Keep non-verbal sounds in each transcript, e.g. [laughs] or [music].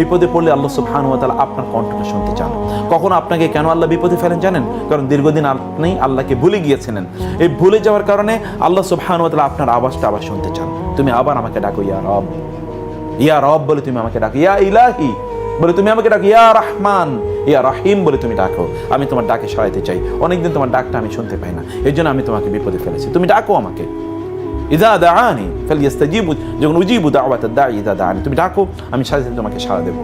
বিপদে পড়লে আল্লাহ সুবহান ওয়া তাআলা আপনার কণ্ঠটা শুনতে চান। কখনো আপনাকে কেন আল্লাহ বিপদে ফেলেন জানেন? কারণ দীর্ঘদিন আপনি আল্লাহকে ভুলে গিয়েছিলেন। এই ভুলে যাওয়ার কারণে আল্লাহ সুবহান ওয়া তাআলা আপনার আওয়াজটা আবার শুনতে চান। তুমি আবার আমাকে ডাকো, ইয়া রব। ইয়া রব বলে তুমি আমাকে ডাকো, ইয়া ইলাহি বলে তুমি আমাকে ডাকো, ইয়া রহমান। ইয়া রহিম বলে তুমি ডাকো। আমি তোমার ডাকে সরাইতে চাই। অনেকদিন তোমার ডাকটা আমি শুনতে পাই না। এই জন্য আমি তোমাকে বিপদে ফেলেছি। তুমি ডাকো আমাকে। ইদা দাআনি ফালইস্তাজিবু যখন উজিবু দাওয়াত দাঈ ইদা দাআনি তুমি ডাকো, আমি সাথে সাথে তোমাকে সাড়া দেব।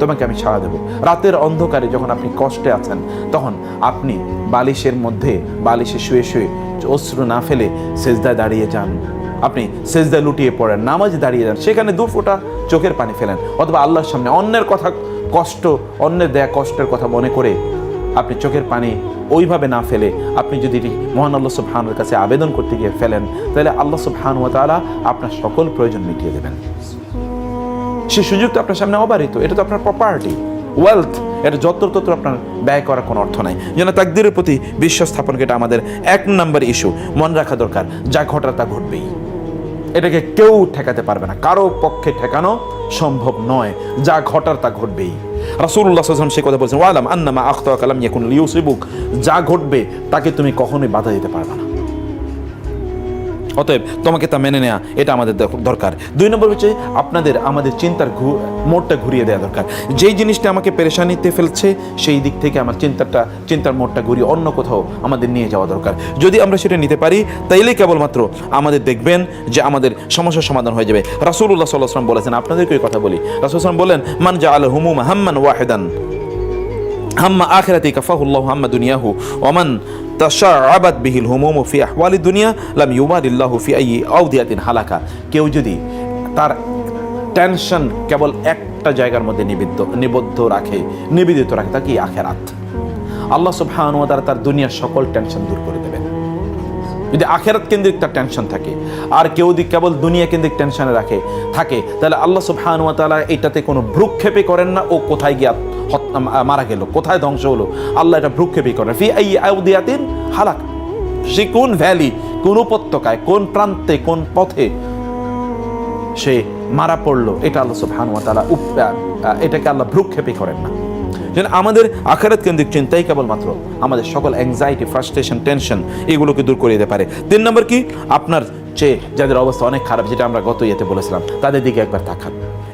তোমাকে আমি সাড়া দেব। রাতের অন্ধকারে যখন আপনি কষ্টে আছেন, তখন আপনি বালিশের মধ্যে, বালিশে শুয়ে শুয়ে অশ্রু না ফেলে সেজদায় দাঁড়িয়ে যান। আপনি সেজদায় লুটিয়ে পড়েন, নামাজে দাঁড়িয়ে যান, সেখানে দু ফোঁটা চোখের পানি ফেলেন। অথবা আল্লাহর সামনে অন্যের কথা কষ্ট, অন্যের দেয়া কষ্টের কথা মনে করে আপনি চোখের পানি ওইভাবে না ফেলে আপনি যদি মহান আল্লাহ সুবহানুর কাছে আবেদন করতে গিয়ে ফেলেন, তাহলে আল্লাহ সুবহানু ওয়া তাআলা আপনার সকল প্রয়োজন মিটিয়ে দেবেন। সে সুযোগ তো আপনার সামনে অবারিত, এটা তো আপনার প্রপার্টি ওয়েলথ এটা যত্রতত্র আপনার ব্যয় করার কোনো অর্থ নাই। যেন তাকদিরের প্রতি বিশ্বাস স্থাপন এটা আমাদের এক নম্বর ইস্যু মনে রাখা দরকার, যা ঘটার তা ঘটবেই। এটাকে কেউ ঠেকাতে পারবে না। কারও পক্ষে ঠেকানো সম্ভব নয়। যা ঘটার তা ঘটবেই। রাসুল্লাহ সাল্লাম সে কথা বলছেন, ওয়ালাম আন্নামা আখতা কালাম ইয়াকুন লিউসিবুক। যা ঘটবে, তাকে তুমি কখনোই বাধা দিতে পারবে না। অতএব তোমাকে তা মেনে নেওয়া এটা আমাদের দরকার। দুই নম্বর হচ্ছে আপনাদের, আমাদের চিন্তার ঘু- মোড়টা ঘুরিয়ে দেওয়া দরকার। যেই জিনিসটা আমাকে পেরেশানিতে ফেলছে, সেই দিক থেকে আমার চিন্তাটা, চিন্তার মোড়টা ঘুরিয়ে অন্য কোথাও আমাদের নিয়ে যাওয়া দরকার। যদি আমরা সেটা নিতে পারি, তাইলে কেবলমাত্র আমাদের দেখবেন যে আমাদের সমস্যার সমাধান হয়ে যাবে। রাসূলুল্লাহ সাল্লাহ বলেছেন, আপনাদেরকে কথা বলি। রাসূল বলেন, মান জা আল হুমুম হাম্মান ওয়াহেদান। হাম্মা আখেরাতি কাফাহুল্লাহ হাম্মা দুনিয়াহু ওমান তাশাআবাত বিহিল হুমুম ফি আহওয়ালি দুনিয়া, লাম ইউমারিল্লাহু ফি আইয়ি আউদিয়াতিন হালাকা। কেউ যদি তার টেনশন কেবল একটা জায়গার মধ্যে নিবিদ্ধ, নিবদ্ধ রাখে, নিবেদিত রাখে, তা কি আখেরাত? আল্লাহ সুবহানাহু ওয়া তাআলা তার দুনিয়ার সকল টেনশন দূর করে দেবেন যদি আখেরাত কেন্দ্রিক তার টেনশন থাকে আর কেউ যদি কেবল দুনিয়া কেন্দ্রিক টেনশনে রাখে থাকে তাহলে আল্লাহ সুবহানাহু ওয়া তাআলা এটাতে কোনো ভ্রুক্ষেপে করেন না ও কোথায় গিয়া মারা গেল কোথায় ধ্বংস হলো আল্লাহ এটা ভ্রুক্ষেপে করেন ফি আই আউদিয়াতিন হালাক। সে কোন ভ্যালি কোন উপত্যকায় কোন প্রান্তে কোন পথে সে মারা পড়ল এটা আল্লাহ আহ, আহ, এটাকে আল্লাহ ভ্রুক্ষেপে করেন না। যেন আমাদের আখারাত কেন্দ্রিক চিন্তাই কেবলমাত্র আমাদের সকল অ্যাংজাইটি ফ্রাস্ট্রেশন টেনশন এগুলোকে দূর করে দিতে পারে। তিন নম্বর কি? আপনার চেয়ে যাদের অবস্থা অনেক খারাপ, যেটা আমরা গত ইয়েতে বলেছিলাম, তাদের দিকে একবার তাকান।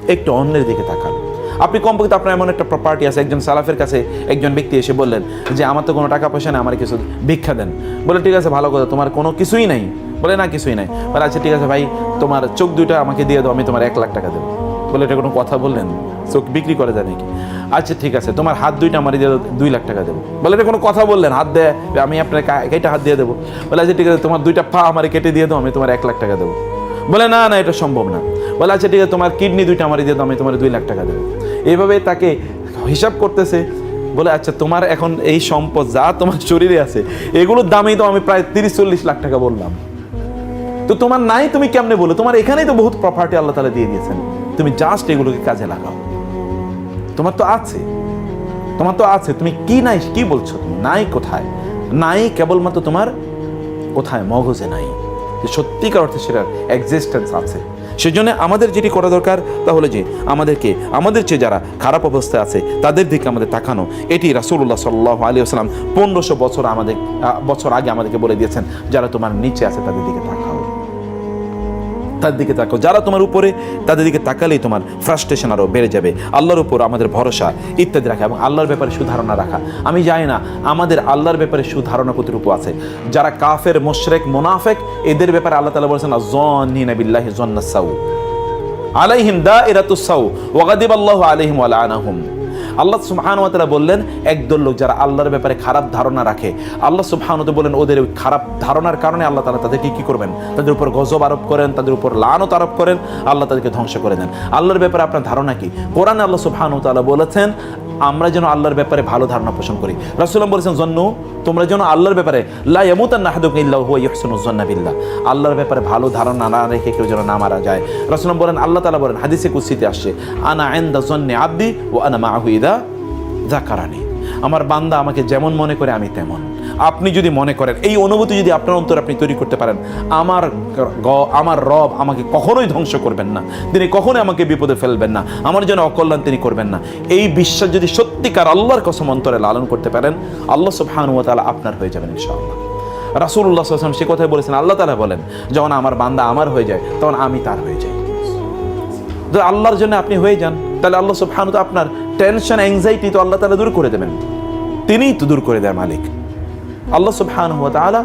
একটু অন্যের দিকে তাকান। আপনি কমপক্ষে আপনার এমন একটা প্রপার্টি আছে, একজন সালাফের কাছে একজন ব্যক্তি এসে বললেন যে, আমার তো কোনো টাকা পয়সা নেই, আমার কিছু ভিক্ষা দেন। বলে, ঠিক আছে, ভালো কথা, তোমার কোনো কিছুই নাই। বলে, না, কিছুই নাই। বলে আচ্ছা ঠিক আছে ভাই, তোমার চোখ দুইটা আমাকে দিয়ে দাও, আমি তোমার এক লাখ টাকা দেবো। বলে এটা কোনো কথা বললেন? চোখ বিক্রি করে যায় নাকি? আচ্ছা ঠিক আছে, তোমার হাত দুইটা আমার দিয়ে দুই লাখ টাকা দেবো। বলে এটা কোনো কথা বললেন? হাত দেয়, আমি আপনার কেটে হাত দিয়ে দেবো? বলে আচ্ছা ঠিক আছে, তোমার দুইটা পা আমার কেটে দিয়ে দাও, আমি তোমার এক লাখ টাকা দেবো। বলে, না না, এটা সম্ভব না। বলে আচ্ছা ঠিক আছে, তোমার কিডনি দুইটা আমার দিয়ে দাও, আমি তোমার দুই লাখ টাকা দেবো। এইভাবে তাকে হিসাব করতেছে। বলে আচ্ছা তোমার এখন এই সম্পদ যা তোমার শরীরে আছে, এগুলোর দামেই তো আমি প্রায় তিরিশ, চল্লিশ লাখ টাকা বললাম। তো তোমার নাই, তুমি কেমনে বলো? তোমার এখানেই তো বহুত প্রপার্টি আল্লাহ তালা দিয়ে দিয়েছেন। তুমি জাস্ট এগুলোকে কাজে লাগাও। তোমার তো আছে। তোমার তো আছে। তুমি কি নাই, কি বলছো? নাই কোথায়? নাই কেবলমাত্র তোমার কোথায়? মগজে নাই। যে সত্যিকার অর্থে সেটার এক্সিস্টেন্স আছে। সেজন্য আমাদের যেটি করা দরকার তাহলে যে, আমাদেরকে, আমাদের চেয়ে যারা খারাপ অবস্থায় আছে, তাদের দিকে আমাদের তাকানো। এটি রাসূলুল্লাহ সাল্লাহ আলী আসসালাম পনেরোশো বছর আমাদের বছর আগে আমাদেরকে বলে দিয়েছেন। যারা তোমার নিচে আছে, তাদের দিকে তাকাও। তাদের দিকে তাকাও। যারা তোমার উপরে, তাদের দিকে তাকালেই তোমার ফ্রাস্ট্রেশন আরও বেড়ে যাবে। আল্লাহর উপর আমাদের ভরসা ইত্যাদি রাখা এবং আল্লাহর ব্যাপারে সুধারণা রাখা। আমি জানি না, আমাদের আল্লাহর ব্যাপারে সুধারণা কতটুকু আছে। যারা কাফের, মোশরেক, মোনাফেক, এদের ব্যাপারে আল্লাহ তালা বলেছেন জনিনা বিল্লাহি জন্নাসাউ আলাইহিম দা ইরাতুসাউ ওয়াগাদিব আল্লাহ আলাইহিম ওয়ালা আনাহুম আল্লাহ তাআলা বললেন, একদল লোক যারা আল্লাহর ব্যাপারে খারাপ ধারণা রাখে, আল্লাহ তাআলা বলেন ওদের ওই খারাপ ধারণার কারণে আল্লাহ তালা তাদেরকে কী করবেন? তাদের উপর গজব আরোপ করেন, তাদের উপর লানত আরোপ করেন, আল্লাহ তাদেরকে ধ্বংস করে দেন। আল্লাহর ব্যাপারে আপনার ধারণা কি? কোরআন আল্লাহ সুবহানাহু ওয়া বলেছেন আমরা যেন আল্লাহর ব্যাপারে ভালো ধারণা পোষণ করি। রাসুল্লাম বলেছেন জন্য তোমরা যেন আল্লাহর ব্যাপারে, লা ইয়ামুতান্না আহাদুকুম ইল্লা ইহসিনু যন্না বিল্লাহ আল্লাহর ব্যাপারে ভালো ধারণা না রেখে কেউ যেন না মারা যায়। রাসুলাম বলেন, আল্লাহ তালা বলেন, হাদিসে কুস্তিতে আসছে, আনা ইনদা জন্নে আব্দি ও আনা মাহুইদা জাকারানি আমার বান্দা আমাকে যেমন মনে করে আমি তেমন আপনি যদি মনে করেন, এই অনুভূতি যদি আপনার অন্তর আপনি তৈরি করতে পারেন, আমার গ- আমার রব আমাকে কখনোই ধ্বংস করবেন না। তিনি কখনোই আমাকে বিপদে ফেলবেন না। আমার জন্য অকল্যাণ তিনি করবেন না। এই বিশ্বাস যদি সত্যিকার আল্লাহর কসম অন্তরে লালন করতে পারেন, আল্লাহ সুবহানাহু ওয়া তাআলা আপনার হয়ে যাবেন ইনশাআল্লাহ। রাসূলুল্লাহ সাল্লাল্লাহু সে কথাই বলেছেন, আল্লাহ তালা বলেন, যখন আমার বান্দা আমার হয়ে যায়, তখন আমি তার হয়ে যাই। তো আল্লাহর জন্য আপনি হয়ে যান, তাহলে আল্লাহ সুবহানাহু ওয়া তাআলা আপনার টেনশন অ্যাংজাইটি তো আল্লাহ তাআলা দূর করে দেবেন। তিনিই তো দূর করে দেয় মালিক। আল্লাহ সুবহানাহু ওয়া তাআলা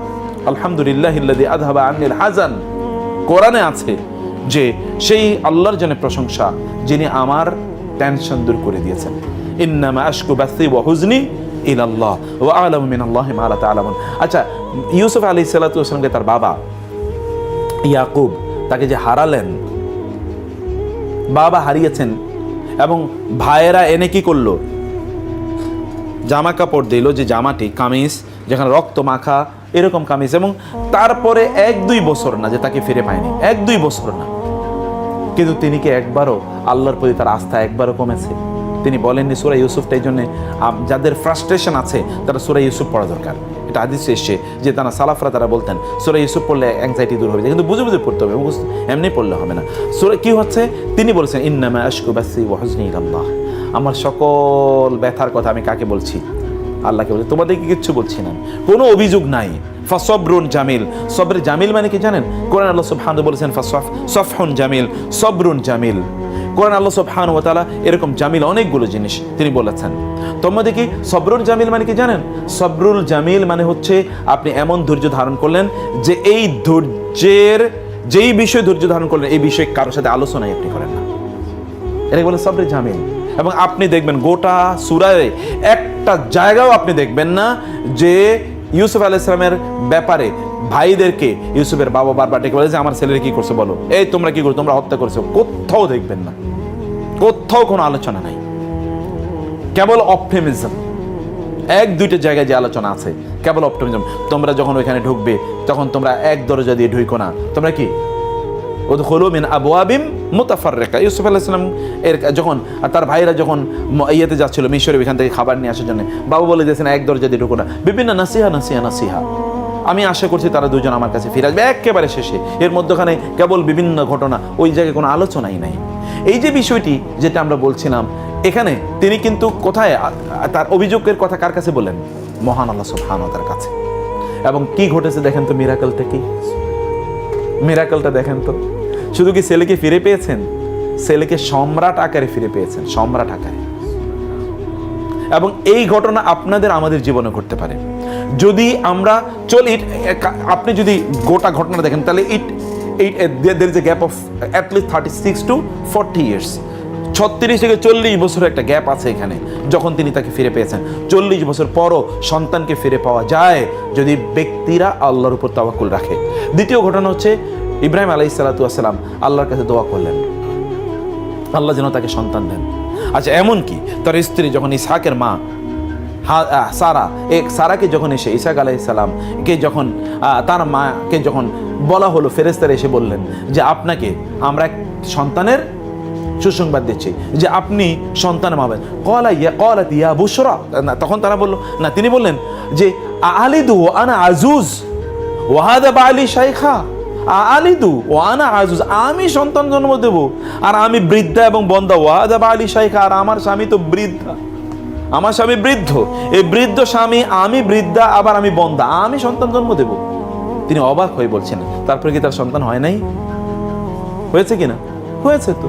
আলহামদুলিল্লাহিল্লাযী আযহাবা আননিল হাজান কোরআনে আছে যে সেই আল্লাহর জন্য প্রশংসা যিনি আমার টেনশন দূর করে দিয়েছেন। ইন্নামা আশকু বাসি ওয়া হুজনি ইলাল্লাহ ওয়া আ'লামু মিনাল্লাহি মা লা তা'লামুন। আচ্ছা ইউসুফ আলাইহিস সালাতু ওয়াস সালামকে তার বাবা? ইয়াকুব, তাকে যে হারালেন, বাবা হারিয়েছেন এবং ভাইয়েরা এনে কি করল? জামা কাপড় দিল যে জামাটি, কামিজ, যেখানে রক্ত মাখা, এরকম কামিজ এবং তারপরে এক দুই বছর না যে তাকে ফিরে পায়নি, এক দুই বছর না। কিন্তু তিনি কি একবারও আল্লাহর প্রতি তার আস্থা একবারও কমেছে? তিনি বলেননি সুরা ইউসুফটা এই জন্য যাদের ফ্রাস্ট্রেশন আছে, তারা সুরা ইউসুফ পড়া দরকার। এটা আদিস এসছে যে তারা সালাফরা তারা বলতেন, সুরা ইউসুফ পড়লে অ্যাংজাইটি দূর হবে। কিন্তু বুঝে বুঝে পড়তে হবে এমনি পড়লে হবে না। সুরা কি হচ্ছে? তিনি বলেছেন, ইন্নামা আশকু বাসি ওয়াহজনি আল্লাহ আমার সকল ব্যথার কথা আমি কাকে বলছি? আল্লাহকে বলছি। তোমাদেরকে কিচ্ছু বলছি না। কোনো অভিযোগ নাই। ফাসবরুন জামিল। সবরে জামিল মানে কি জানেন? কোরআন আল্লাহ সুবহানাহু বলেছেন, ফাসফ সফহুন জামিল, সবরুন জামিল। কোরআন আল্লাহ সুবহানাহু ওয়া তাআলা এরকম জামিল অনেকগুলো জিনিস তিনি বলেছেন। তোমাদের কি সবরুল জামিল মানে কি জানেন? সবরুল জামিল মানে হচ্ছে আপনি এমন ধৈর্য ধারণ করলেন যে এই ধৈর্যের, যেই বিষয় ধৈর্য ধারণ করলেন, এই বিষয়ে কারোর সাথে আলোচনাই আপনি করেন না। এটাকে বলে সবরে জামিল। এবং আপনি দেখবেন গোটা সুরায় একটা জায়গাও আপনি দেখবেন না যে ইউসুফ আলাইসলামের ব্যাপারে ভাইদেরকে ইউসুফের বাবা বারবার ডেকে বলে যে, আমার ছেলের কি করছে বলো? এই, তোমরা কি করছ? তোমরা হত্যা করছ? কোথাও দেখবেন না। কোথাও কোনো আলোচনা নাই। কেবল অপটিমিজম। এক, দুইটা জায়গায় যে আলোচনা আছে, কেবল অপটিমিজম। তোমরা যখন ওইখানে ঢুকবে, তখন তোমরা এক দরজা দিয়ে ঢুইকো না। তোমরা কি? ও তো হলো মিন আবওয়াবিম মুতাফাররিকা। ইউসুফ আলাইহিস সালাম এর যখন তার ভাইরা যখন ইয়েতে যাচ্ছিল মিশরে এখান থেকে খাবার নিয়ে আসার জন্য, বাবু বলে দিয়েছেন, এক দরজা দিয়ে ঢুকো না। বিভিন্ন নাসিহা নাসিহা নাসিহা। আমি আশা করছি তারা দুজন আমার কাছে ফিরে আসবে, একেবারে শেষে। এর মধ্যখানে কেবল বিভিন্ন ঘটনা, ওই জায়গায় কোনো আলোচনাই নাই। এই যে বিষয়টি যেটা আমরা বলছিলাম, এখানে তিনি কিন্তু কোথায় তার অভিযোগের কথা কার কাছে বলেন মহান আল্লাহ সুবহানাহু ওয়া তার কাছে। এবং কি ঘটেছে দেখেন তো, মিরাকলটা কি? মিরাকলটা দেখেন তো। শুধু কি ছেলেকে ফিরে পেয়েছেন? ছেলেকে সম্রাট আকারে ফিরে পেয়েছেন, সম্রাট আকারে। এবং এই ঘটনা আপনাদের আমাদের জীবনে ঘটতে পারে। যদি আমরা চল, আপনি যদি গোটা ঘটনা দেখেন, তাহলে it there is a gap of at least thirty six to forty years ছত্রিশ থেকে চল্লিশ বছরের একটা গ্যাপ আছে এখানে, যখন তিনি তাকে ফিরে পেয়েছেন। চল্লিশ বছর পরও সন্তানকে ফিরে পাওয়া যায় যদি ব্যক্তিরা আল্লাহর উপর তাওয়াক্কুল রাখে। দ্বিতীয় ঘটনা হচ্ছে ইব্রাহিম আলাই সালাতু আসসালাম আল্লাহর কাছে দোয়া করলেন। আল্লাহ যেন তাকে সন্তান দেন। আচ্ছা এমন কি? তার স্ত্রী যখন ইসহাকের মা সারা এক সারাকে যখন এসে ইসাক আলাইসালাম কে যখন তার মাকে যখন বলা হলো ফেরেস্তার এসে বললেন যে, আপনাকে আমরা এক সন্তানের সুসংবাদ দিচ্ছি, যে আপনি সন্তান পাবেন কলা ইয়া কলাত ইয়া বুসরা তখন তারা বলল, না, তিনি বললেন যে আলিদু আনা আজুজ ওয়াহাদা বা আলী শাইখা। আলিদু, ও আনা আজুজ, আমি সন্তান জন্ম দেব। আর আমি বৃদ্ধা এবং বন্দা ওয়াহাদা বা আলী শাইখা, আর আমার স্বামী তো বৃদ্ধা। আমার স্বামী বৃদ্ধ। এই বৃদ্ধ স্বামী, আমি বৃদ্ধা, আবার আমি বন্দা, আমি সন্তান জন্ম দেব। তিনি অবাক হয়ে বলছেন, তারপরে কি তার সন্তান হয় নাই? হয়েছে কিনা হয়েছে তো।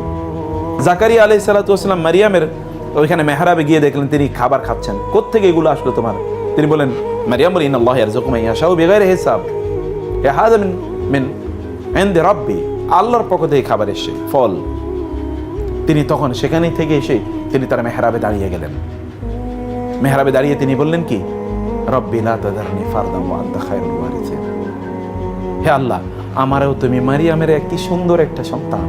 জাকারিয়া আলাই সালাতাম মারিয়ামের ওইখানে মেহরাবে গিয়ে দেখলেন, তিনি খাবার খাচ্ছেন। কোত্থেকে এগুলো আসলো তোমার? তিনি বলেন মারিয়াম বলি ইন আল্লাহ ইয়ারযুকুমা ইয়াশাউ বিগাইরি হিসাব। হাযা মিন মিন ইনদি রাব্বি, আল্লাহর পক্ষ থেকে খাবার এসে, ফল। তিনি তখন সেখানেই থেকে এসে তিনি তার মেহরাবে দাঁড়িয়ে গেলেন। মেহরাবে দাঁড়িয়ে তিনি বললেন কি? রব্বি লা হে আল্লাহ, আমারও তুমি মারিয়ামের একটি সুন্দর একটা সন্তান।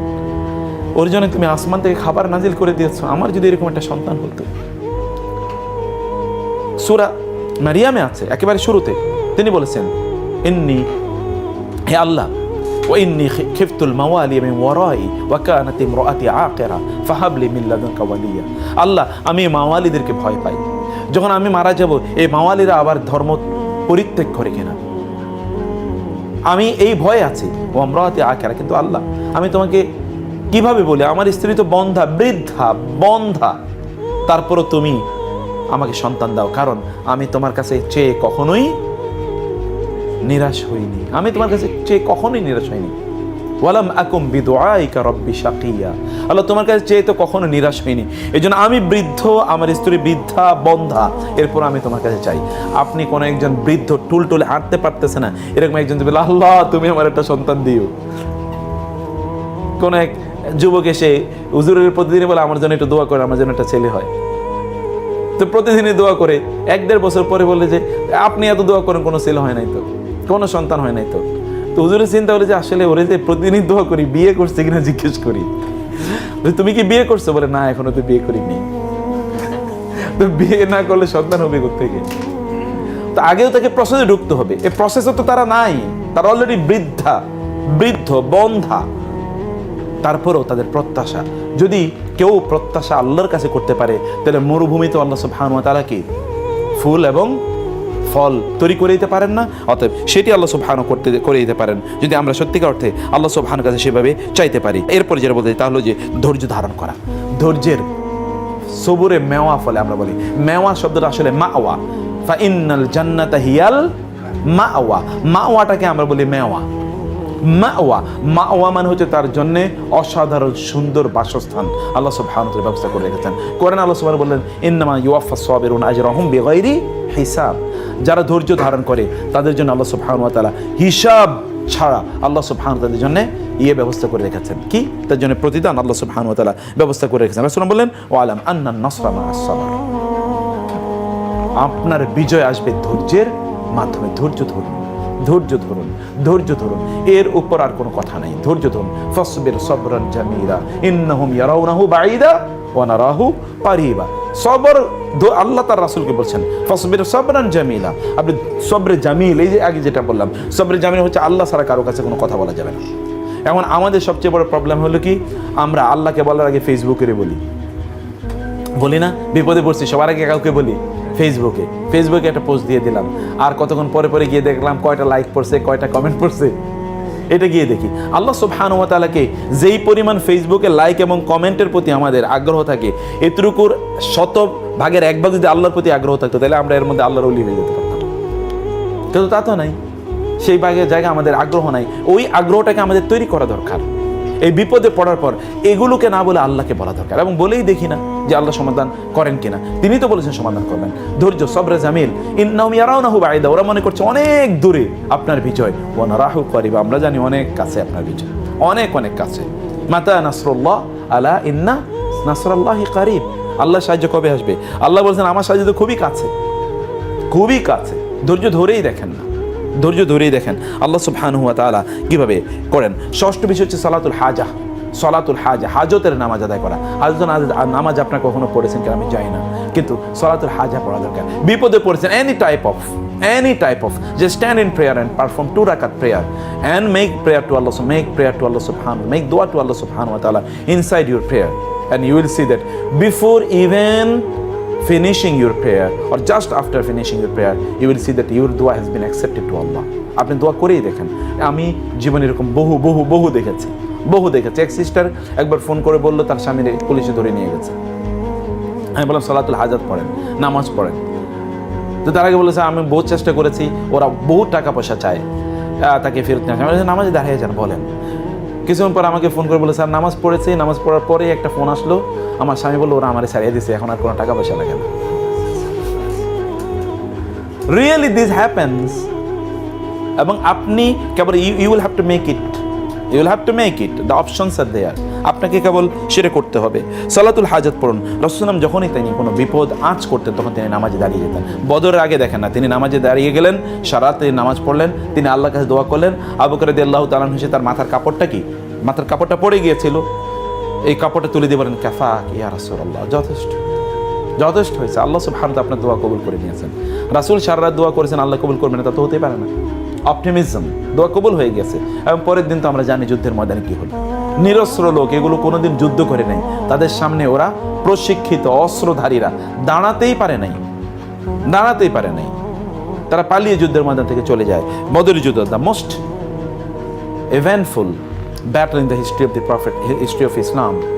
ওর জন্য তুমি আসমান থেকে খাবার নাজিল করে দিয়েছ, আমার যদি এরকম একটা সন্তান হতো। সুরা মারিয়ামে আছে, একেবারে শুরুতে। তিনি বলেছেন, ইন্নি, হে আল্লাহ وإني خفت الموالي من ورائي وكانت امرأتي عاقرة فهب لي من لدنك وليا আল্লাহ আমি এই মাওয়ালিদেরকে ভয় পাই যখন আমি মারা যাব এই মাওয়ালিরা আবার ধর্ম পরিত্যাগ করে কিনা আমি এই ভয়ে আছি ও আমরাতে আখেরা কিন্তু আল্লাহ আমি তোমাকে কিভাবে বলি আমার স্ত্রী তো বন্ধা বৃদ্ধা বন্ধা তারপরও তুমি আমাকে সন্তান দাও কারণ আমি তোমার কাছে চেয়ে কখনোই নিরাশ হইনি। আমি তোমার কাছে চেয়ে কখনোই নিরাশ হইনি। ওয়ালাম আকুম বিদুআইকা রব্বি শাকিয়া। আল্লাহ তোমার কাছে চেয়ে তো কখনো নিরাশ হইনি। এই জন্য আমি বৃদ্ধ, আমার স্ত্রী বৃদ্ধা, বন্ধা, এরপর আমি তোমার কাছে চাই। আপনি কোন একজন বৃদ্ধ টুল টুলে হাঁটতে পারতেছে না, এরকম একজন বলে, আল্লাহ, তুমি আমার একটা সন্তান দিও। কোন এক যুবক এসে উজুরের প্রতিদিনই বলে, আমার জন্য একটু দোয়া করে, আমার জন্য একটা ছেলে হয়। তো প্রতিদিনই দোয়া করে, এক দেড় বছর পরে বলে যে, আপনি এত দোয়া করেন, কোনো ছেলে হয় নাই তো? কোনো সন্তান হয় নাই তো। তো হুজুরের চিন্তা হলো যে আসলে ওরে যে প্রতিদিনই দোয়া করি, বিয়ে করছে কিনা জিজ্ঞেস করি। তুমি কি বিয়ে করছ? বলে, না, এখনও তো বিয়ে করিনি। তো বিয়ে না করলে সন্তান হবে থেকে তো আগেও তাকে প্রসেসে ঢুকতে হবে। এই প্রসেসে তো তারা নাই। তারা অলরেডি বৃদ্ধা, বৃদ্ধ, বন্ধা। তারপরেও তাদের প্রত্যাশা। যদি কেউ প্রত্যাশা আল্লাহর কাছে করতে পারে, তাহলে মরুভূমিতে আল্লাহ সুবহান ওয়া তাআলা কি? ফুল এবং ফল তৈরি করে দিতে পারেন না, অতএব সেটি আল্লাহ সুবহান করতে করে দিতে পারেন। যদি আমরা সত্যিকার অর্থে আল্লাহ সুবহানের কাছে সেভাবে চাইতে পারি। এরপরে যেটা বলতে তাহলে যে ধৈর্য ধারণ করা। ধৈর্যের সবুরে মেওয়া ফলে আমরা বলি। মেওয়া শব্দটা আসলে মাওয়া। ফা ইন্নাল জান্নাতা হিয়াল মাওয়া। মাওয়াটাকে আমরা বলি মেওয়া। মাওয়া। মাওয়া মানে হচ্ছে তার জন্যে অসাধারণ, সুন্দর বাসস্থান। আল্লাহ ওয়া তাআলা ব্যবস্থা করে রেখেছেন। কোরআন আল্লাহ সুবহানাহু বললেন, ইন্নামা ইউফা ইউওয়াফাস আজ রহম বিগাইরি হিসাব। যারা ধৈর্য ধারণ করে, তাদের জন্য আল্লাহ সুবহানাহু ওয়া তাআলা হিসাব ছাড়া আল্লাহ সুবহানাহু তাদের জন্য ইয়ে ব্যবস্থা করে রেখেছেন। কি? তার জন্য প্রতিদান আল্লাহ সুবহানাহু ওয়া তাআলা ব্যবস্থা করে রেখেছেন। রাসূল বললেন ওয়া আলাম আন্নান নাসরা মা'আস সাবর আপনার বিজয় আসবে ধৈর্যের মাধ্যমে, ধৈর্য ধরুন। ধৈর্য ধরুন ধৈর্য ধরুন। এর উপর আর কোনো কথা নাই। ধৈর্য ধরুন। ফসবির সবরান জামিরা ইন্নাহুম ইয়ারাউনাহু বাঈদা ওয়া নারাহু কারীবা। সবর আল্লাহ তার রাসূলকে বলছেন, ফসবির সবরান জামিলা। আপনি সবরে জামিল, এই যে আগে যেটা বললাম, সবরে জামিল হচ্ছে আল্লাহ ছাড়া কারও কাছে কোনো কথা বলা যাবে না। এখন আমাদের সবচেয়ে বড় প্রবলেম হলো কি, আমরা আল্লাহকে বলার আগে ফেসবুকের বলি। বলি না? বিপদে পড়ছি, সবার আগে কাউকে বলি। ফেসবুকে ফেসবুকে একটা পোস্ট দিয়ে দিলাম। আর কতক্ষণ পরে পরে গিয়ে দেখলাম কয়টা লাইক পড়ছে, কয়টা কমেন্ট পড়ছে। এটা গিয়ে দেখি। আল্লাহ তাআলাকে যেই পরিমাণ ফেসবুকে লাইক এবং কমেন্টের প্রতি আমাদের আগ্রহ থাকে, এতটুকুর শত ভাগের এক ভাগ যদি আল্লাহর প্রতি আগ্রহ থাকতো, তাহলে আমরা এর মধ্যে আল্লাহর অলি হয়ে যেতে পারতাম। কিন্তু তা তো নাই। সেই ভাগের জায়গায় আমাদের আগ্রহ নাই। ওই আগ্রহটাকে আমাদের তৈরি করা দরকার। এই বিপদে পড়ার পর এগুলোকে না বলে আল্লাহকে বলা দরকার এবং বলেই দেখি না যে আল্লাহ সমাধান করেন কিনা। তিনি তো বলেছেন সমাধান করবেন। ধৈর্য, সবরে, জামিল। বাঈদা। ওরা মনে করছে অনেক দূরে আপনার বিজয়। ওয়া নারাহু করিবা। আমরা জানি অনেক কাছে আপনার বিজয়। অনেক অনেক কাছে। মাতা নাসরুল্লাহ আলা ইন্না নাসরাল্লাহি কারিব। আল্লাহ সাহায্য কবে আসবে? আল্লাহ বলছেন, আমার সাহায্য তো খুবই কাছে। খুবই কাছে। ধৈর্য ধরেই দেখেন না। ধৈর্য ধরেই দেখেন। আল্লাহ সুবহানু হুয়া তালা কীভাবে করেন? ষষ্ঠ বিষয় হচ্ছে সালাতুল হাজা। সলাতুল হাজ, হাজতের নামাজ আদায় করা। হাজত নামাজ আপনার কখনো পড়েছেন কেন আমি যাই না। কিন্তু সলাতুল হাজা পড়া দরকার। বিপদে পড়েছেন any type of any type of যে stand in prayer and perform two রাকাত prayer and make prayer to Allah make prayer to আল্লাহ সুফহান মেক দোয়া টু আল্লাহ সুফহান ওয়া inside your prayer and you will see that before even finishing your prayer or just after finishing your prayer, you will see that your dua has been accepted to Allah. আপনি দোয়া করেই দেখেন। আমি জীবনে এরকম বহু বহু বহু দেখেছি। বহু দেখেছি। এক সিস্টার একবার ফোন করে বলল, তার স্বামীর পুলিশে ধরে নিয়ে গেছে। আমি বললাম, সলাতুল হাজাত পড়েন, নামাজ পড়েন। তো তার আগে বলেছে আমি বহু চেষ্টা করেছি, ওরা বহু টাকা পয়সা চায় তাকে ফেরত নিয়ে আসে আমি নামাজে দাঁড়িয়ে যান, বলেন। কিছুক্ষণ পর আমাকে ফোন করে বলে, স্যার, নামাজ পড়েছে। নামাজ পড়ার পরে একটা ফোন আসলো। আমার স্বামী বলল, ওরা আমার ছাড়িয়ে দিছে, এখন আর কোনো টাকা পয়সা লাগে না। রিয়েলি দিস হ্যাপেন্স এবং আপনি কেবল you will have to make it you will have to make it the options are there আপনাকে কেবল সেটা করতে হবে। সালাতুল হাজত পড়ুন। রসুলাম যখনই তিনি কোনো বিপদ আঁচ করতেন, তখন তিনি নামাজে দাঁড়িয়ে যেতেন। বদরের আগে দেখেন না, তিনি নামাজে দাঁড়িয়ে গেলেন সারা তিনি নামাজ পড়লেন, তিনি আল্লাহ কাছে দোয়া করলেন। আবু করে আল্লাহ তালান হিসেবে তার মাথার কাপড়টা কি? মাথার কাপড়টা পড়ে গিয়েছিল। এই কাপড়টা তুলে দিয়ে বলেন ক্যাফা ইয়া রাসূলুল্লাহ। যথেষ্ট। যথেষ্ট হয়েছে। আল্লাহ সুবহান আপনার দোয়া কবুল করে নিয়েছেন। রাসূল সারা রাত দোয়া করেছেন, আল্লাহ কবুল করবেন তা তো হতেই পারে না। অপটিমিজম, দোয়া কবুল হয়ে গেছে। এবং পরের দিন তো আমরা জানি যুদ্ধের ময়দানে কী হলো। নিরস্ত্র লোক, এগুলো কোনোদিন যুদ্ধ করে নাই। তাদের সামনে ওরা প্রশিক্ষিত, অস্ত্রধারীরা। দাঁড়াতেই পারে নাই। দাঁড়াতেই পারে নাই। তারা পালিয়ে যুদ্ধের ময়দান থেকে চলে যায়। বদরি যুদ্ধ the most eventful battle in the history of the prophet history of islam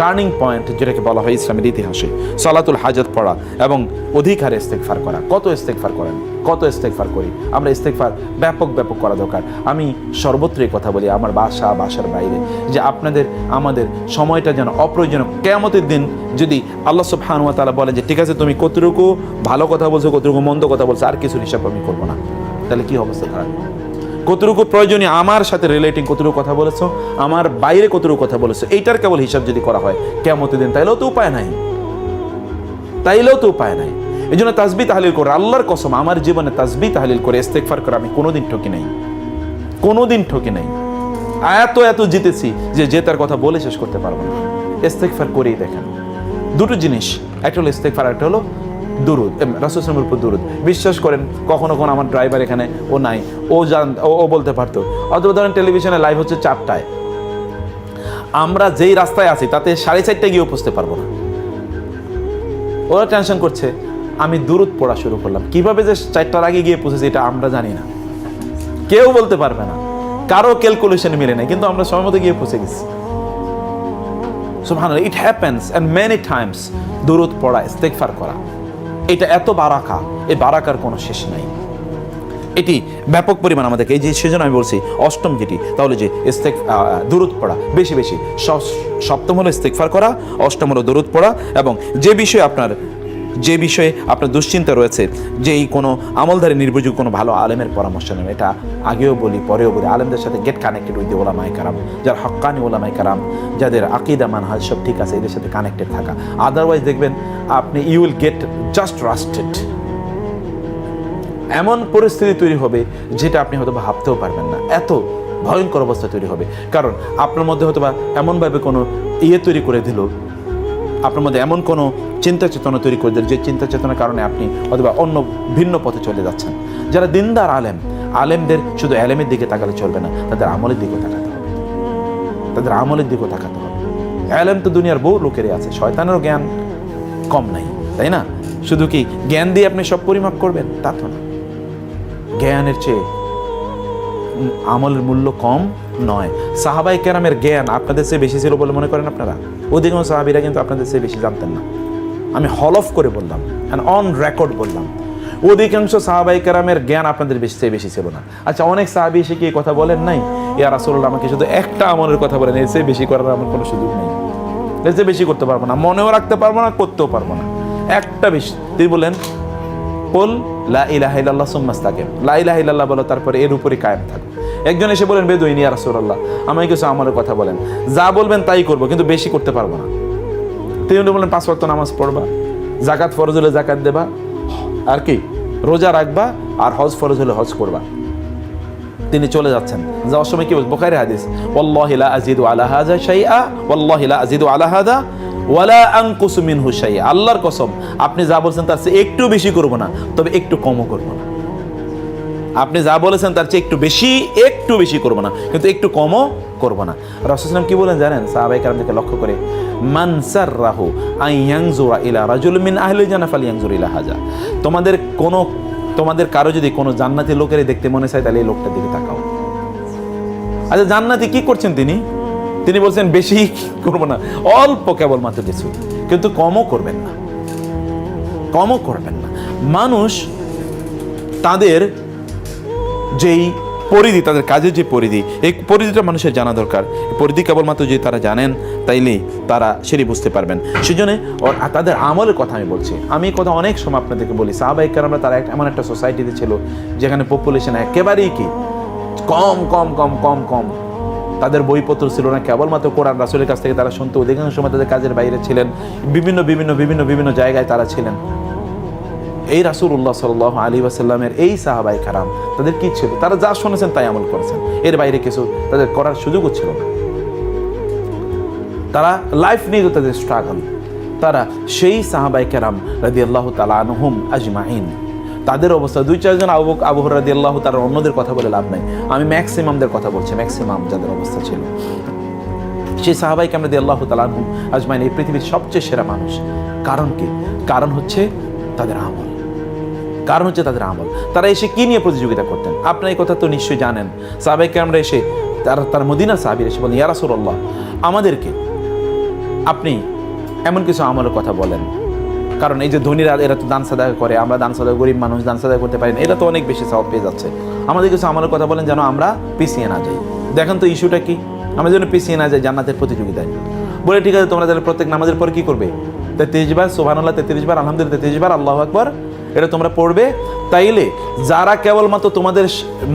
turning point যেটাকে বলা হয় ইসলামের ইতিহাসে। সালাতুল হাজত পড়া এবং অধিক হারে ইস্তেকফার করা। কত ইস্তেকফার করেন? কত ইস্তেকফার করি? আমরা ইস্তেকফার ব্যাপক ব্যাপক করা দরকার। আমি সর্বত্রই কথা বলি আমার বাসা, বাসার বাইরে যে আপনাদের, আমাদের সময়টা যেন অপ্রয়োজনীয়। কেমতের দিন যদি আল্লাহ সুবহানুয়া তাআলা বলেন যে, ঠিক আছে, তুমি কতটুকু ভালো কথা বলছো, কতটুকু মন্দ কথা বলছো, আর কিছু হিসাব আমি করব না। তাহলে কি অবস্থা খারাপ কতটুকু প্রয়োজনীয়? আমার সাথে রিলেটিং কতটুকু কথা বলেছ? আমার বাইরে কতটুকু কথা বলেছ? এইটার কেবল হিসাব যদি করা হয় কেমন দিন তাইলেও তো উপায় নাই। তাইলেও তো উপায় নাই। এই জন্য তাসবি তাহলিল করে। আল্লাহর কসম, আমার জীবনে তাসবি তাহলিল করে ইস্তেকফার করে আমি কোনোদিন ঠকি নাই। কোনোদিন ঠকি নাই। এত এত জিতেছি যে জেতার কথা বলে শেষ করতে পারব না। ইস্তেকফার করেই দেখেন। দুটো জিনিস, একটা হলো ইস্তেকফার একটা হলো দুরুদ রাসুসলামের উপর দুরুদ। বিশ্বাস করেন, কখনো কখনো আমার ড্রাইভার এখানে, ও নাই। ও জান, ও বলতে পারতো। অথবা ধরেন টেলিভিশনে লাইভ হচ্ছে চারটায়। আমরা যেই রাস্তায় আছি, তাতে সাড়ে চারটায় গিয়ে পৌঁছতে পারব না। ওরা টেনশন করছে, আমি দূরত পড়া শুরু করলাম। কীভাবে যে চারটার আগে গিয়ে পৌঁছেছি, এটা আমরা জানি না। কেউ বলতে পারবে না। কারও ক্যালকুলেশন মিলে না কিন্তু আমরা সময় মতো গিয়ে পৌঁছে গেছি। সো সুবহানাল্লাহ it happens and many times দূরত পড়া, ইস্তেগফার করা। এটা এত বারাকা এই বারাকার কোনো শেষ নাই। এটি ব্যাপক পরিমাণ আমাদেরকে, এই যে সেজন্য আমি বলছি, অষ্টম যেটি, তাহলে যে ইস্তেক দূরত পড়া, বেশি বেশি সপ্তম হলো ইস্তেকফার করা, অষ্টম হলো দূরত পড়া, এবং যে বিষয়ে আপনার যে বিষয়ে আপনার দুশ্চিন্তা রয়েছে যে এই কোনো আমলধারী নির্ভরযোগ্য কোনো ভালো আলেমের পরামর্শ নেবে, এটা আগেও বলি, পরেও বলি, আলেমদের সাথে গেট কানেক্টেড উইথ ওলামাই কারাম যার হক্কানি ওলামাই কারাম যাদের আকিদা, মানহাজ সব ঠিক আছে, এদের সাথে কানেক্টেড থাকা। আদারওয়াইজ দেখবেন, আপনি you will get just rusted এমন পরিস্থিতি তৈরি হবে, যেটা আপনি হয়তো ভাবতেও পারবেন না। এত ভয়ঙ্কর অবস্থা তৈরি হবে। কারণ আপনার মধ্যে হয়তো বা এমনভাবে কোনো ইয়ে তৈরি করে দিল আপনার মধ্যে এমন কোনো চিন্তা চেতনা তৈরি করে দিল যে চিন্তা চেতনার কারণে আপনি অথবা অন্য ভিন্ন পথে চলে যাচ্ছেন। যারা দিনদার আলেম, আলেমদের শুধু আলেমের দিকে তাকালে চলবে না, তাদের আমলের দিকেও তাকাতে হবে। তাদের আমলের দিকেও তাকাতে হবে। আলেম তো দুনিয়ার বহু লোকেরই আছে, শয়তানেরও জ্ঞান কম নাই, তাই না? শুধু কি জ্ঞান দিয়ে আপনি সব পরিমাপ করবেন? তা তো না। জ্ঞানের চেয়ে আমলের মূল্য কম নয়। সাহাবাই কেরামের জ্ঞান আপনাদের চেয়ে বেশি ছিল বলে মনে করেন আপনারা? অধিকাংশ সাহাবিরা কিন্তু আপনাদের চেয়ে বেশি জানতেন না। আমি হলফ করে বললাম অ্যান্ড অন রেকর্ড বললাম। অধিকাংশ সাহাবাই কেরামের জ্ঞান আপনাদের বেশি চেয়ে বেশি ছিল না। আচ্ছা অনেক সাহাবি এসে কি কথা বলেন নাই? ইয়া রাসূলুল্লাহ, আমাকে শুধু একটা আমলের কথা বলেন, এর চেয়ে বেশি করার আমার কোনো সুযোগ নেই। এর চেয়ে বেশি করতে পারব না, মনেও রাখতে পারব না, করতেও পারব না। একটা বেশি, তিনি বলেন বল লা ইলাহা ইল্লাল্লাহ সুম্মা ইস্তাকিম। লা ইলাহা ইল্লাল্লাহ বলো, তারপরে এর উপরে কায়েম থাকো। একজন এসে বলেন, বেদুইন, ইয়া রাসূলুল্লাহ। আমাকে কিছু আমলের কথা বলেন। যা বলবেন তাই করব, কিন্তু বেশি করতে পারব না। তিনি বলেন পাঁচ ওয়াক্ত নামাজ পড়বা জাকাত ফরজ হলে জাকাত দেবা, আর কি? রোজা রাখবা, আর হজ ফরজ হলে হজ করবা। তিনি চলে যাচ্ছেন। যাওয়ার সময় কি বলছে? বোখারি হাদিস, ওয়াল্লাহি লা আজিদু আলা হাযা শাইআ, ওয়াল্লাহি লা আজিদু আলা হাযা ওয়ালা আনকুসু মিনহু শাইআ। আল্লাহর কসম, আপনি যা বলছেন তার একটু বেশি করব না, তবে একটু কমও করব না। আপনি যা বলেছেন তার চেয়ে একটু বেশি একটু বেশি করব না। কিন্তু একটু কমও করব না। রাসূলুল্লাহ কি বলেন জানেন? সাহাবাই কারামদেরকে লক্ষ্য করে মানসার রাহু আন ইয়ানজুরা ইলা রাজুল মিন আহলি জান্নাহ ফালইয়ানজুর ইলা হাজা। তোমাদের কোনো, তোমাদের কারও যদি কোনো জান্নাতি লোকের দেখতে মনে চায়, তাহলে এই লোকটার দিকে তাকাও। আচ্ছা জান্নাতি কি করছেন তিনি? তিনি বলছেন, বেশি করব না, অল্প কেবলমাত্র কিছু। কিন্তু কমও করবেন না। কমও করবেন না। মানুষ তাদের যেই পরিধি, তাদের কাজের যে পরিধি, এই পরিধিটা মানুষের জানা দরকার। পরিধি কেবলমাত্র যদি তারা জানেন, তাইলেই তারা সেটি বুঝতে পারবেন। সেজন্য তাদের আমলের কথা আমি বলছি। আমি এই কথা অনেক সময় আপনাদেরকে বলি। সাহাবাহিকার আমরা তারা এমন একটা সোসাইটিতে ছিল, যেখানে পপুলেশন একেবারেই কি? কম কম কম কম কম। তাদের বইপত্র ছিল না। কেবলমাত্র কোরআন, রাসুলের কাছ থেকে তারা শুনতো। অধিকাংশ সময় তাদের কাজের বাইরে ছিলেন। বিভিন্ন বিভিন্ন বিভিন্ন বিভিন্ন জায়গায় তারা ছিলেন। এই রাসুল্লাহ সাল আলী আসাল্লামের এই সাহাবাই খারাম তাদের কি ছিল? তারা যা শুনেছেন তাই আমল করেছেন। এর বাইরে কিছু তাদের করার সুযোগও ছিল না। তারা লাইফ নিয়ে তাদের স্ট্রাগল তারা সেই সাহাবাই কেরাম রাদি আল্লাহ তালানহুম আজমাইন। তাদের অবস্থা, দুই চারজন আবু আবু রাদি আল্লাহ তার অন্যদের কথা বলে লাভ নাই। আমি ম্যাক্সিমামদের কথা বলছি ম্যাক্সিমাম যাদের অবস্থা ছিল। সেই সাহাবাই কামরাদি আল্লাহ তালানহুম আজমাইন এই পৃথিবীর সবচেয়ে সেরা মানুষ। কারণ কি? কারণ হচ্ছে তাদের আমল। কারণ হচ্ছে তাদের আমল। তারা এসে কি নিয়ে প্রতিযোগিতা করতেন? আপনার এই কথা তো নিশ্চয়ই জানেন। সাহাবাইকে আমরা এসে তারা, তার মদিনা সাহাবির এসে বলেন ইয়ারাসুল্লাহ আমাদেরকে আপনি এমন কিছু আমলের কথা বলেন। কারণ এই যে ধনীরা, এরা তো দান সাদা করে, আমরা দান সাদা গরিব মানুষ, দান সাদা করতে পারি না। এটা তো অনেক বেশি সব পেয়ে যাচ্ছে। আমাদের কিছু আমলের কথা বলেন যেন আমরা পিছিয়ে না যাই। দেখেন তো ইস্যুটা কি? আমরা যেন পিছিয়ে না যাই জান্নাতের প্রতিযোগিতায়। বলে, ঠিক আছে, তোমরা তাহলে প্রত্যেক নামাজের পর কি করবে? তেত্রিশ বার সোহানুল্লাহ তেত্রিশ বার, আলহামদুলিল্লাহ, তেত্রিশ বার, আল্লাহ আকবর, এটা তোমরা পড়বে। তাইলে যারা কেবলমাত্র তোমাদের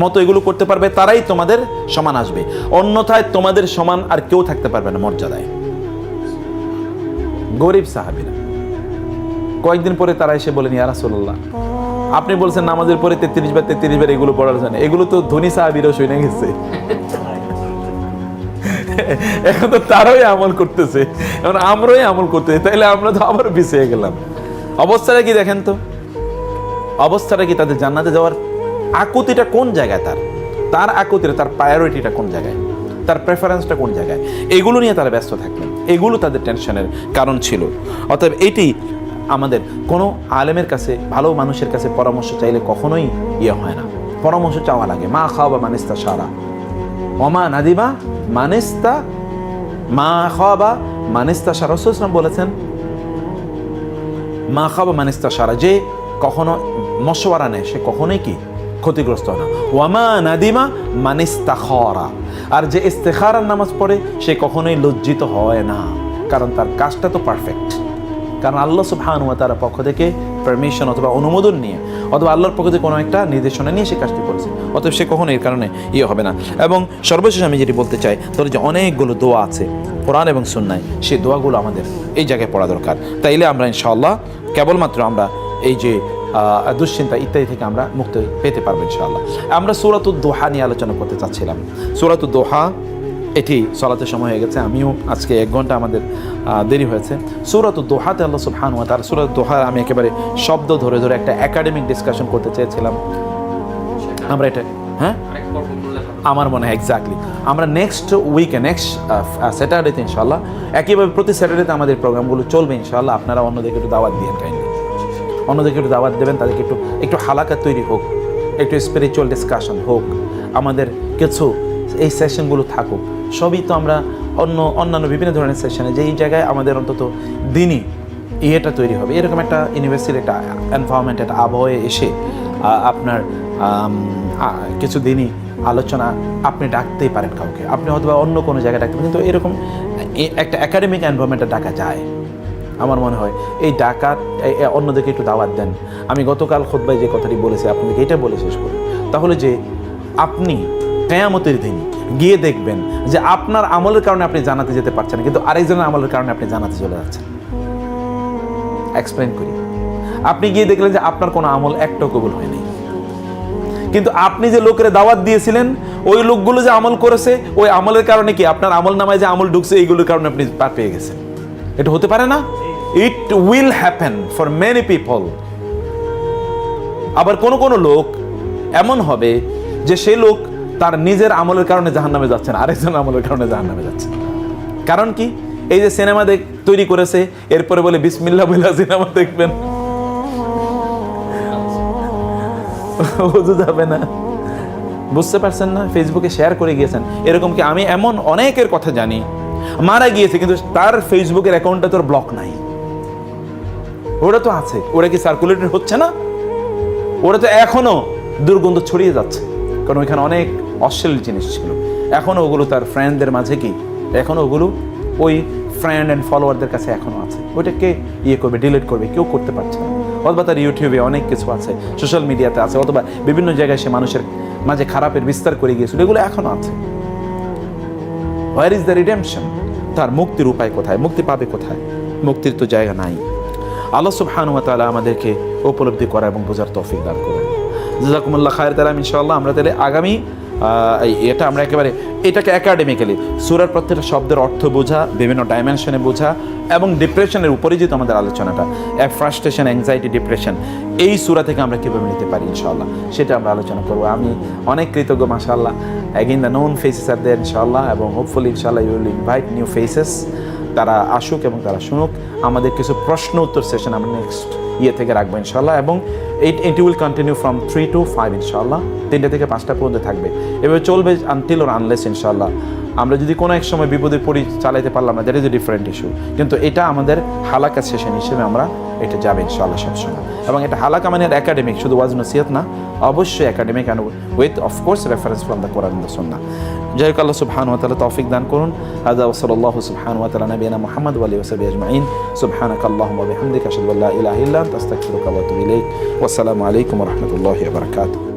মতো এগুলো করতে পারবে, তারাই তোমাদের সমান আসবে। অন্যথায় তোমাদের সমান আর কেউ থাকতে পারবে না মর্যাদায়। গরিব সাহাবিরা। কয়েকদিন পরে তারা এসে বলেন, ইয়া রাসূলুল্লাহ, আপনি বলছেন নামাজের পরে তেত্রিশ বার তেত্রিশ বার এগুলো পড়ার জন্য। এগুলো তো ধনী সাহাবিরও শুনে গেছে। [laughs] এখন তো তারাই আমল করতেছে। এখন আমরাই আমল করতেছি তাইলে আমরা তো আবার পিছিয়ে গেলাম। অবস্থাটা কি দেখেন তো? অবস্থাটা কি তাদের জান্নাতে যাওয়ার আকুতিটা কোন জায়গায় তার? তার আকুতিটা, তার প্রায়োরিটিটা কোন জায়গায়? তার প্রেফারেন্সটা কোন জায়গায়? এগুলো নিয়ে তারা ব্যস্ত থাকলেন। এগুলো তাদের টেনশনের কারণ ছিল। অতএব এটি আমাদের কোনো আলেমের কাছে, ভালো মানুষের কাছে পরামর্শ চাইলে কখনোই ইয়ে হয় না। পরামর্শ চাওয়া লাগে। মা খাওয়া বা মানিস্তা সারা অমা নাদিমা, মানিস্তা, মা খাওয়া বা মানিস্তা সারা রসুলাম বলেছেন। মা খাবা, মানিস্তা সারা, যে কখনো মশওয়ারা নেয় সে কখনোই কি ক্ষতিগ্রস্ত না। ওয়ামা নাদিমা, মানিস্তা খরা আর যে ইস্তেখারার নামাজ পড়ে, সে কখনোই লজ্জিত হয় না, কারণ তার কাজটা তো পারফেক্ট কারণ আল্লাহ সুবহানুয়া তার পক্ষ থেকে পারমিশন অথবা অনুমোদন নিয়ে অথবা আল্লাহর পক্ষ থেকে কোনো একটা নির্দেশনা নিয়ে সে কাজটি করেছে। অতএব সে কখনো এর কারণে ইয়ে হবে না। এবং সর্বশেষ আমি যেটি বলতে চাই তাহলে যে অনেকগুলো দোয়া আছে, কোরআন এবং সুন্নায় সেই দোয়াগুলো আমাদের এই জায়গায় পড়া দরকার। তাইলে আমরা ইনশাআল্লাহ কেবলমাত্র আমরা এই যে দুশ্চিন্তা ইত্যাদি থেকে আমরা মুক্তি পেতে পারব ইনশাআল্লাহ। আমরা সুরাতুদ দোহা নিয়ে আলোচনা করতে চাচ্ছিলাম। সুরাতুদ দোহা এটি চলাতে সময় হয়ে গেছে। আমিও আজকে এক ঘণ্টা আমাদের দেরি হয়েছে। সুরাত দোহাতে আল্লাহ সুবহান ওয়া তার সুরাত দোহা আমি একেবারে শব্দ ধরে ধরে একটা একাডেমিক ডিসকাশন করতে চেয়েছিলাম। আমরা এটা হ্যাঁ? আমার মনে হয় এক্স্যাক্টলি আমরা নেক্সট উইকে নেক্সট স্যাটারডেতে ইনশাল্লাহ একইভাবে প্রতি স্যাটারডেতে আমাদের প্রোগ্রামগুলো চলবে ইনশাল্লাহ আপনারা অন্যদেরকে একটু দাওয়াত দিয়ে কাইন্ডলি অন্যদেরকে একটু দাওয়াত দেবেন, তাদেরকে একটু একটু হালাকা তৈরি হোক, একটু স্পিরিচুয়াল ডিসকাশন হোক। আমাদের কিছু এই সেশনগুলো থাকুক। সবই তো আমরা অন্য, অন্যান্য বিভিন্ন ধরনের সেশনে যে এই জায়গায় আমাদের অন্তত দিনই ইয়েটা তৈরি হবে। এরকম একটা ইউনিভার্সিটির একটা এনভায়রনমেন্ট একটা আবহাওয়ায় এসে আপনার কিছু দিনই আলোচনা আপনি ডাকতেই পারেন কাউকে। আপনি হয়তো বা অন্য কোনো জায়গায় ডাকতে পারেন, কিন্তু এরকম একটা একাডেমিক এনভায়রনমেন্টে ডাকা যায়। আমার মনে হয় এই ডাকাত অন্যদেরকে একটু দাওয়াত দেন। আমি গতকাল খোদ্বায় যে কথাটি বলেছি, আপনাদেরকে এটা বলে শেষ করি। তাহলে যে আপনি কেয়ামতের দিন গিয়ে দেখবেন যে আপনার আমলের কারণে আপনি জানাতে যেতে পারছেন কিন্তু আরেকজনের আমলের কারণে আপনি জানাতে চলে যাচ্ছেন। এক্সপ্লেন করি। আপনি গিয়ে দেখলেন যে আপনার কোনো আমল একটাও কবুল হয়নি কিন্তু আপনি যে লোকের দাওয়াত দিয়েছিলেন, ওই লোকগুলো যে আমল করেছে, ওই আমলের কারণে কি আপনার আমল নামায় যে আমল ঢুকছে, এইগুলোর কারণে আপনি পার পেয়ে গেছেন? এটা হতে পারে না? It will happen for many people আবার কোন কোন লোক এমন হবে যে সে লোক তার নিজের আমলের কারণে জাহান্নামে যাচ্ছে না, আরেকজন আমলের কারণে জাহান্নামে যাচ্ছে। কারণ কি? এই যে সিনেমা দেখ, তৈরি করেছে, এরপরে বলে বিসমিল্লা বলে সিনেমা দেখবেন। যাবে না। বুঝতে পারছেন না? ফেসবুকে শেয়ার করে গিয়েছেন। এরকম কি আমি এমন অনেকের কথা জানি, মারা গিয়েছে, কিন্তু তার ফেসবুকের অ্যাকাউন্টটা তোর ব্লক নাই। ওটা তো আছে, ওটা কি সার্কুলেটেড হচ্ছে না? ওটা তো এখনও দুর্গন্ধ ছড়িয়ে যাচ্ছে। কারণ ওইখানে অনেক অশ্লীল জিনিস ছিল। এখনও ওগুলো তার ফ্রেন্ডদের মাঝে কি? এখনও ওগুলো ওই ফ্রেন্ড অ্যান্ড ফলোয়ারদের কাছে এখনও আছে। ওইটাকে ইয়ে করবে ডিলিট করবে, কেউ করতে পারছে না। অথবা তার ইউটিউবে অনেক কিছু আছে সোশ্যাল মিডিয়াতে আছে, অথবা বিভিন্ন জায়গায় সে মানুষের মাঝে খারাপের বিস্তার করে গিয়েছিল, এগুলো এখনও আছে। হোয়ার ইজ দ্য রিডেমশন তার মুক্তির উপায় কোথায়? মুক্তি পাবে কোথায়? মুক্তির তো জায়গা নাই। আল্লাহ সুবহান ওয়া তাআলা আমাদেরকে উপলব্ধি করা এবং বোঝার তৌফিক দান করুন। জাজাকুমুল্লাহ খায়ের তাআলা ইনশাআল্লাহ। আমরা তাহলে আগামী এটা আমরা একেবারে, এটাকে একাডেমিক্যালি সুরার প্রত্যেকটা শব্দের অর্থ বোঝা, বিভিন্ন ডাইমেনশনে বোঝা, এবং ডিপ্রেশনের উপরে যেহেতু আমাদের আলোচনাটা। এক ফ্রাস্ট্রেশন অ্যাংজাইটি ডিপ্রেশন এই সুরা থেকে আমরা কীভাবে নিতে পারি ইনশাআল্লাহ, সেটা আমরা আলোচনা করব। আমি অনেক কৃতজ্ঞ, মাশাআল্লাহ। Again the known faces are there ইনশাআল্লাহ, এবং হোপফুলি ইনশাআল্লাহ you will invite new faces তারা আসুক এবং তারা শুনুক। আমাদের কিছু প্রশ্ন উত্তর সেশন আমরা নেক্সট ইয়ে থেকে রাখব ইনশাল্লাহ এবং it it will continue from three to five ইনশাল্লাহ তিনটে থেকে পাঁচটা পর্যন্ত থাকবে। এভাবে চলবে আনটিল ওর আনলেস ইনশাল্লাহ আমরা যদি কোনো এক সময় বিপদে পড়ি, চালাইতে পারলাম না that is a different issue কিন্তু এটা আমাদের হালাকা সেশন হিসেবে আমরা এটা যাবে ইনশাআল্লাহ সবসময়। এবং এটা হালাকা মানে একাডেমিক শুধু ওয়াজ নসিহত না, অবশ্যই academic and with of course reference from the Quran সন্না যাই হোক আল্লাহ সুবহান ওয়া তাআলা তৌফিক দান করুন। হাদা ওসলাল্লাহু সুবহান ওয়া তাআলা নবিয়ানা মুহাম্মদ ওয়া আলিহি ওয়া সাহবিহি আজমাইন। সুবহানাক ওয়া বিহামদিকা, আশহাদু আল্লা ইলাহা ইল্লা আনতা আস্তাগফিরুকা ওয়া আতুবু ইলাইক ওয়া আসসালামু আলাইকুম